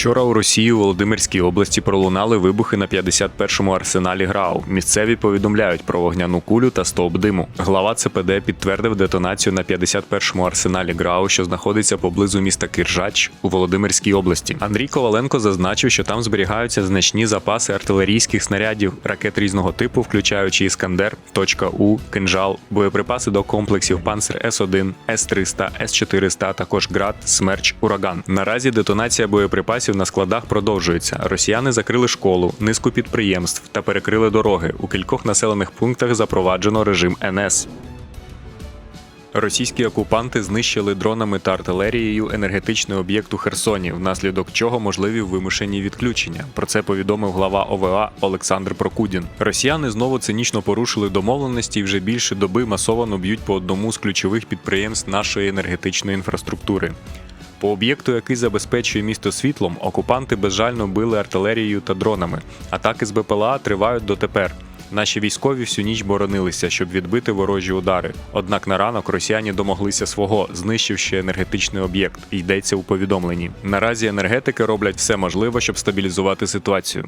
Вчора у Росії у Володимирській області пролунали вибухи на 51-му арсеналі ГРАУ. Місцеві повідомляють про вогняну кулю та стовп диму. Глава ЦПД підтвердив детонацію на 51-му арсеналі ГРАУ, що знаходиться поблизу міста Киржач у Володимирській області. Андрій Коваленко зазначив, що там зберігаються значні запаси артилерійських снарядів, ракет різного типу, включаючи Іскандер, точка У, кинжал, боєприпаси до комплексів Панцер С1, С-300, С-400, а також ГРАД, Смерч, Ураган. Наразі детонація боєприпасів на складах продовжується. Росіяни закрили школу, низку підприємств та перекрили дороги. У кількох населених пунктах запроваджено режим НС. Російські окупанти знищили дронами та артилерією енергетичний об'єкт у Херсоні, внаслідок чого можливі вимушені відключення. Про це повідомив глава ОВА Олександр Прокудін. Росіяни знову цинічно порушили домовленості і вже більше доби масово б'ють по одному з ключових підприємств нашої енергетичної інфраструктури. По об'єкту, який забезпечує місто світлом, окупанти безжально били артилерією та дронами. Атаки з БПЛА тривають дотепер. Наші військові всю ніч боронилися, щоб відбити ворожі удари. Однак на ранок росіяни домоглися свого, знищивши енергетичний об'єкт. Йдеться у повідомленні. Наразі енергетики роблять все можливе, щоб стабілізувати ситуацію.